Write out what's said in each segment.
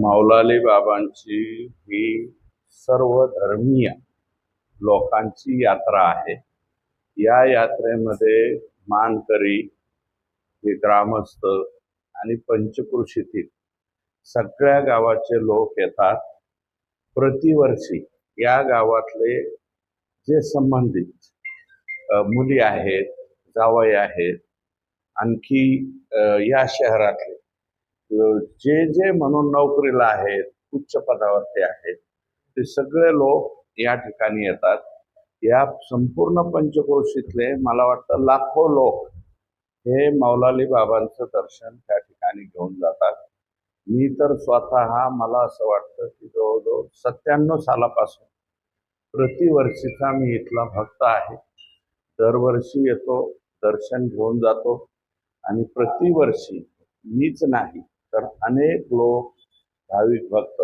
माऊलाली बाबांची ही सर्व धर्मीय लोकांची यात्रा आहे. या यात्रेमध्ये मानकरी हे ग्रामस्थ आणि पंचकृषीतील सगळ्या गावाचे लोक येतात. प्रतिवर्षी या गावातले जे संबंधित मुली आहेत जावई आहेत आणखी या शहरातले जे जे म्हणून नोकरीला आहेत उच्च पदावरती आहेत ते सगळे लोक या ठिकाणी येतात. या संपूर्ण पंचक्रोशीतले मला वाटतं लाखो लोक हे मौलाली बाबांचं दर्शन त्या ठिकाणी घेऊन जातात. मी तर स्वतः मला असं वाटतं की जवळजवळ सत्त्याण्णव सालापासून प्रतिवर्षीचा मी इथला भक्त आहे. दरवर्षी येतो दर्शन घेऊन जातो आणि प्रतिवर्षी मीच नाही तर अनेक लोक भाविक भक्त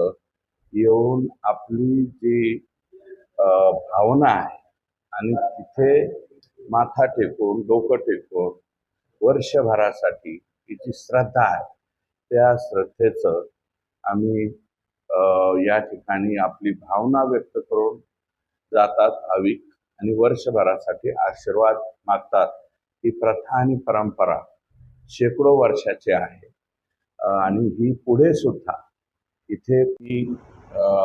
येऊन आपली जी भावना आहे आणि तिथे माथा टेकून डोकं टेकून वर्षभरासाठी तिची जी श्रद्धा आहे. त्या श्रद्धेचं आम्ही या ठिकाणी आपली भावना व्यक्त करून जातात भाविक आणि वर्षभरासाठी आशीर्वाद मागतात. ही प्रथा आणि परंपरा शेकडो वर्षाची आहे. आणि ही पुढे सुद्धा इथे ती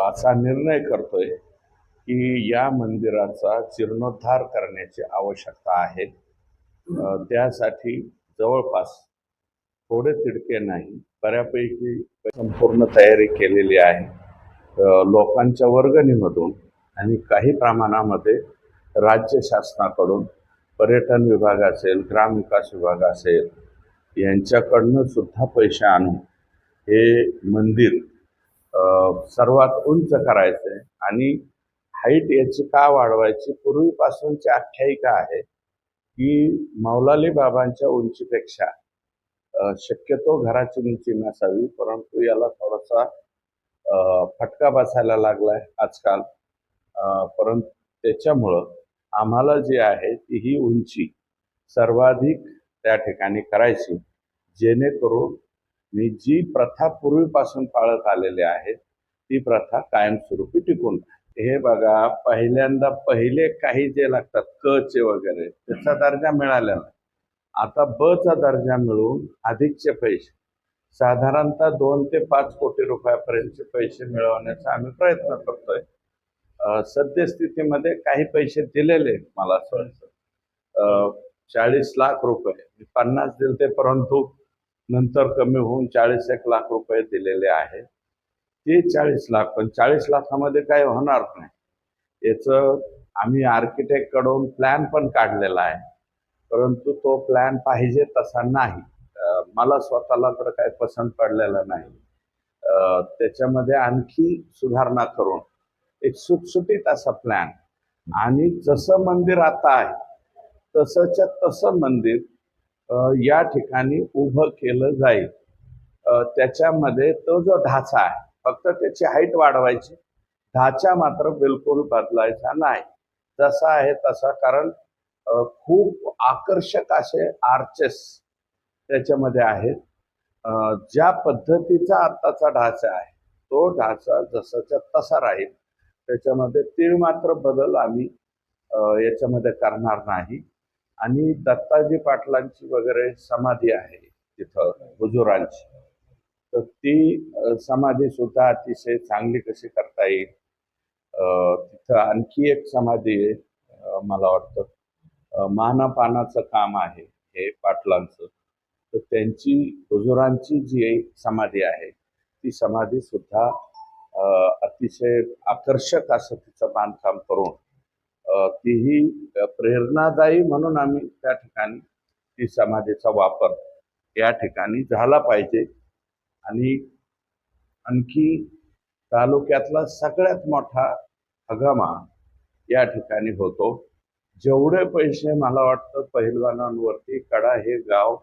असा निर्णय करतोय की या मंदिराचा जीर्णोद्धार करण्याची आवश्यकता आहे. त्यासाठी जवळपास थोडे तिडके नाही बऱ्यापैकी संपूर्ण तयारी केलेली आहे. लोकांच्या वर्गणीमधून आणि काही प्रमाणामध्ये राज्य शासनाकडून पर्यटन विभाग असेल ग्रामविकास विभाग असेल यांच्याकडनं सुद्धा पैसे आणून हे मंदिर सर्वात उंच करायचं आहे आणि हाईट याची का वाढवायची? पूर्वीपासूनची आख्यायिका आहे की मौलाली बाबांच्या उंचीपेक्षा शक्यतो घराची उंची नसावी परंतु याला थोडासा फटका बसायला लागलाय आजकाल. परंतु त्याच्यामुळं आम्हाला जी आहे ती ही उंची सर्वाधिक त्या ठिकाणी करायची. जेणेकरून मी जी प्रथा पूर्वीपासून पाळत आलेली आहे ती प्रथा कायमस्वरूपी टिकून हे बघा पहिल्यांदा पहिले काही जे लागतात क चे वगैरे त्याचा दर्जा मिळाला नाही. आता ब चा दर्जा मिळून अधिकचे पैसे साधारणतः दोन ते पाच कोटी रुपयापर्यंतचे पैसे मिळवण्याचा आम्ही प्रयत्न करतोय. सद्यस्थितीमध्ये काही पैसे दिलेले आहेत मला असं वाटतं. चाळीस लाख रुपये मी पन्नास दिलते परंतु नंतर कमी होऊन चाळीस एक लाख रुपये दिलेले आहेत ते चाळीस लाख पण चाळीस लाखामध्ये काही होणार नाही. याचं आम्ही आर्किटेक्टकडून प्लॅन पण काढलेला आहे. परंतु तो प्लॅन पाहिजे तसा नाही. मला स्वतःला तर काही पसंत पडलेला नाही. त्याच्यामध्ये आणखी सुधारणा करून एक सुटसुटीत असा प्लॅन आणि जसं मंदिर आता आहे तसंच्या तसं मंदिर या ठिकाणी उभं केलं जाईल. त्याच्यामध्ये तो जो ढाचा आहे फक्त त्याची हाईट वाढवायची ढाचा मात्र बिलकुल बदलायचा नाही. जसा आहे तसा कारण खूप आकर्षक असे आर्चेस त्याच्यामध्ये आहेत. ज्या पद्धतीचा आत्ताचा ढाचा आहे तो ढाचा जसाच्या तसा राहील. त्याच्यामध्ये तीळ मात्र बदल आम्ही याच्यामध्ये करणार नाही. आणि दत्ताजी पाटलांची वगैरे समाधी आहे तिथं हुजुरांची. तर ती समाधी सुद्धा अतिशय चांगली कशी करता येईल? तिथं आणखी एक समाधी आहे मला वाटतं. मानापानाचं काम आहे हे पाटलांचं. तर त्यांची हुजुरांची जी समाधी आहे ती समाधी सुद्धा अतिशय आकर्षक असं तिचं बांधकाम करून तीही प्रेरणादायी म्हणून आम्ही त्या ठिकाणी ती समाधीचा वापर या ठिकाणी झाला पाहिजे. आणि आणखी तालुक्यातला सगळ्यात मोठा हगामा या ठिकाणी होतो. जेवढे पैसे मला वाटतं पहिलवानांवरती कडा हे गाव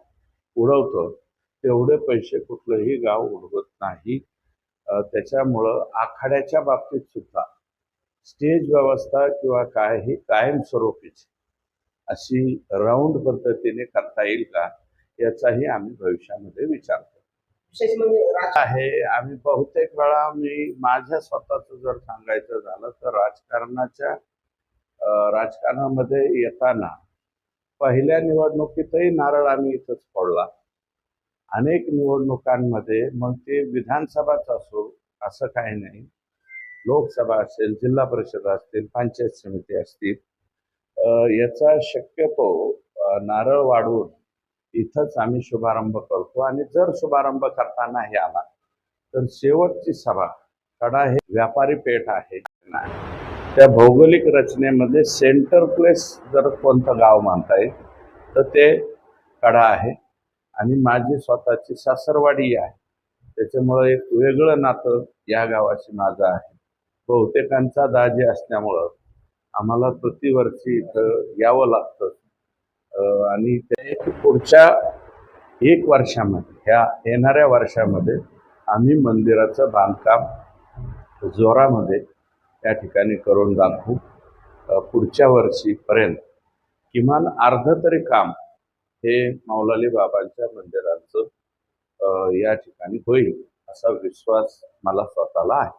उडवतं तेवढे पैसे कुठलंही गाव उडवत नाही. त्याच्यामुळं आखाड्याच्या बाबतीत सुद्धा स्टेज व्यवस्था किंवा काय ही कायमस्वरूपीची अशी राऊंड पद्धतीने करता येईल का याचाही आम्ही भविष्यामध्ये विचार करू म्हणजे आहे. आम्ही बहुतेक वेळा मी माझ्या स्वतःच जर सांगायचं झालं तर राजकारणाच्या राजकारणामध्ये येताना पहिल्या निवडणुकीतही नारळ आम्ही इथंच फोडला. अनेक निवडणुकांमध्ये मग ते विधानसभाच असो असं काही नाही. लोकसभा असेल जिल्हा परिषद असतील पंचायत समिती असतील याचा शक्यतो नारळ वाढवून इथंच आम्ही शुभारंभ करतो. आणि जर शुभारंभ करताना हे आला तर शेवटची सभा कडा हे व्यापारी पेठ आहे त्या भौगोलिक रचनेमध्ये सेंटर प्लेस जर कोणतं गाव मानता येईल तर ते कडा आहे. आणि माझी स्वतःची सासरवाडी आहे. त्याच्यामुळं एक वेगळं नातं या गावाशी माझं आहे. बहुतेकांचा दाजी असल्यामुळं आम्हाला प्रतिवर्षी इथं यावं लागतं. आणि ते पुढच्या एक वर्षामध्ये ह्या येणाऱ्या वर्षामध्ये आम्ही मंदिराचं बांधकाम जोरामध्ये त्या ठिकाणी करून दाखवू. पुढच्या वर्षीपर्यंत किमान अर्ध तरी काम हे मौलाली बाबांच्या मंदिराचं या ठिकाणी होईल असा विश्वास मला स्वतःला आहे.